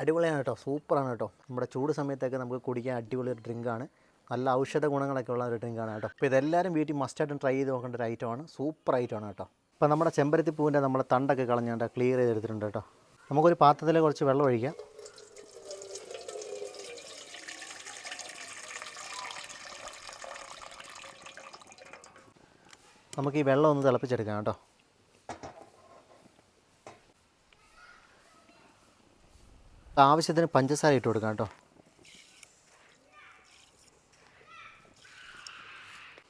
അടിപൊളിയാണ് കേട്ടോ. സൂപ്പറാണ് കേട്ടോ. നമ്മുടെ ചൂട് സമയത്തൊക്കെ നമുക്ക് കുടിക്കാൻ അടിപൊളി ഒരു ഡ്രിങ്കാണ് നല്ല ഔഷധ ഗുണങ്ങളൊക്കെ ഉള്ള ഒരു ഡ്രിങ്കാണ് കേട്ടോ. അപ്പോൾ ഇതെല്ലാവരും വീട്ടിൽ മസ്റ്റായിട്ടും ട്രൈ ചെയ്ത് നോക്കേണ്ട ഒരു ഐറ്റമാണ് സൂപ്പർ ഐറ്റമാണ് കേട്ടോ. അപ്പോൾ നമ്മുടെ ചെമ്പരത്തി പൂവിന്റെ നമ്മൾ തണ്ടൊക്കെ കളഞ്ഞുകൊണ്ട് ക്ലിയർ ചെയ്തെടുത്തിട്ടുണ്ട് കേട്ടോ. നമുക്കൊരു പാത്രത്തിൽ കുറച്ച് വെള്ളം ഒഴിക്കാം. നമുക്ക് ഈ വെള്ളം ഒന്ന് തിളപ്പിച്ചെടുക്കാം കേട്ടോ. ആവശ്യത്തിന് പഞ്ചസാര ഇട്ട് കൊടുക്കാം കേട്ടോ.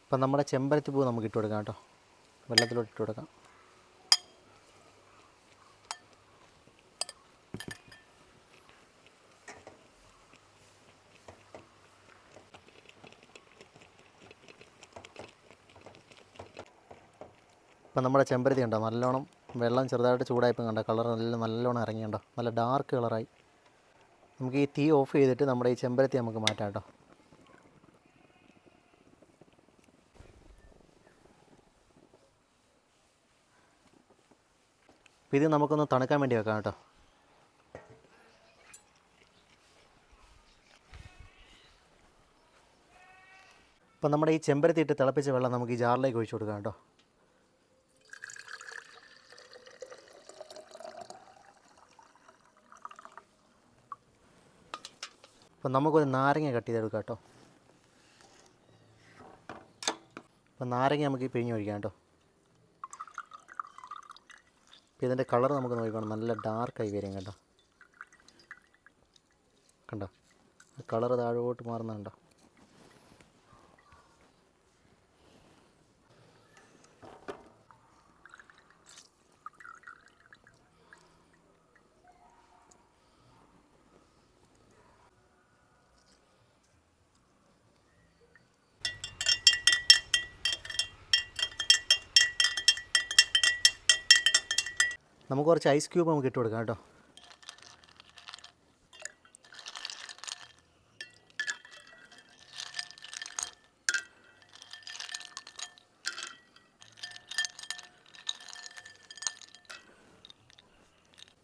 അപ്പം നമ്മുടെ ചെമ്പരത്തി പൂ നമുക്ക് ഇട്ട് കൊടുക്കാം കേട്ടോ. വെള്ളത്തിലോട്ട് ഇട്ട് കൊടുക്കാം. ഇപ്പം നമ്മുടെ ചെമ്പരത്തി കണ്ടോ? നല്ലോണം വെള്ളം ചെറുതായിട്ട് ചൂടായപ്പോൾ കണ്ടോ? കളർ നല്ല നല്ലോണം ഇറങ്ങിയുണ്ടോ നല്ല ഡാർക്ക് കളറായി. നമുക്ക് ഈ തീ ഓഫ് ചെയ്തിട്ട് നമ്മുടെ ഈ ചെമ്പരത്തി നമുക്ക് മാറ്റാം കേട്ടോ. ഇത് നമുക്കൊന്ന് തണുക്കാൻ വേണ്ടി വെക്കാം കേട്ടോ. അപ്പോൾ നമ്മുടെ ഈ ചെമ്പരത്തി ഇട്ട് തിളപ്പിച്ച വെള്ളം നമുക്ക് ഈ ജാറിലേക്ക് ഒഴിച്ചു കൊടുക്കാം കേട്ടോ. അപ്പം നമുക്കൊരു നാരങ്ങ കട്ട് ചെയ്തെടുക്കാം കേട്ടോ. അപ്പം നാരങ്ങ നമുക്ക് ഈ പിഴിഞ്ഞ് ഒഴിക്കാം കേട്ടോ. അപ്പോൾ ഇതിന്റെ കളർ നമുക്ക് നോക്കിക്കണം. നല്ല ഡാർക്കായി വരും കേട്ടോ. കണ്ടോ? കളർ താഴോട്ട് മാറുന്നുണ്ടോ? നമുക്ക് കുറച്ച് ഐസ് ക്യൂബ് നമുക്ക് ഇട്ട് കൊടുക്കാം കേട്ടോ.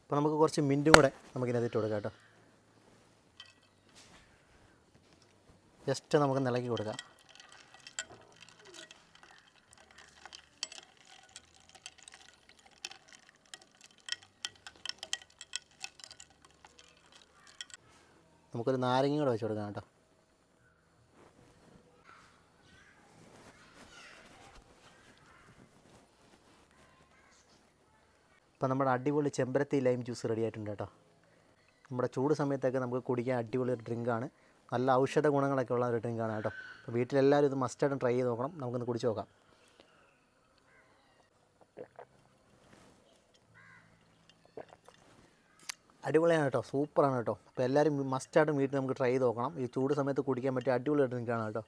അപ്പോൾ നമുക്ക് കുറച്ച് മിന്റും കൂടെ നമുക്കിതിനകത്ത് ഇട്ട് കൊടുക്കാം കേട്ടോ. ജസ്റ്റ് നമുക്ക് നിലക്കി കൊടുക്കാം. നമുക്കൊരു നാരങ്ങ കൂടെ വെച്ച് കൊടുക്കാം കേട്ടോ. ഇപ്പം നമ്മുടെ അടിപൊളി ചെമ്പരത്തി ലൈം ജ്യൂസ് റെഡി ആയിട്ടുണ്ട് കേട്ടോ. നമ്മുടെ ചൂട് സമയത്തൊക്കെ നമുക്ക് കുടിക്കാൻ അടിപൊളി ഒരു ഡ്രിങ്കാണ് നല്ല ഔഷധ ഗുണങ്ങളൊക്കെ ഉള്ള ഒരു ഡ്രിങ്കാണ് കേട്ടോ. അപ്പോൾ വീട്ടിലെല്ലാവരും ഇത് മസ്റ്റായിട്ടും ട്രൈ ചെയ്ത് നോക്കണം. നമുക്കൊന്ന് കുടിച്ച് നോക്കാം. അടിപൊളിയാണ് കേട്ടോ. സൂപ്പറാണ് കേട്ടോ. അപ്പോൾ എല്ലാവരും മസ്റ്റായിട്ടും വീട്ടിൽ നമുക്ക് ട്രൈ ചെയ്ത് നോക്കണം. ഈ ചൂട് സമയത്ത് കുടിക്കാൻ പറ്റിയ അടിപൊളി ഡ്രിങ്കാണ് കേട്ടോ.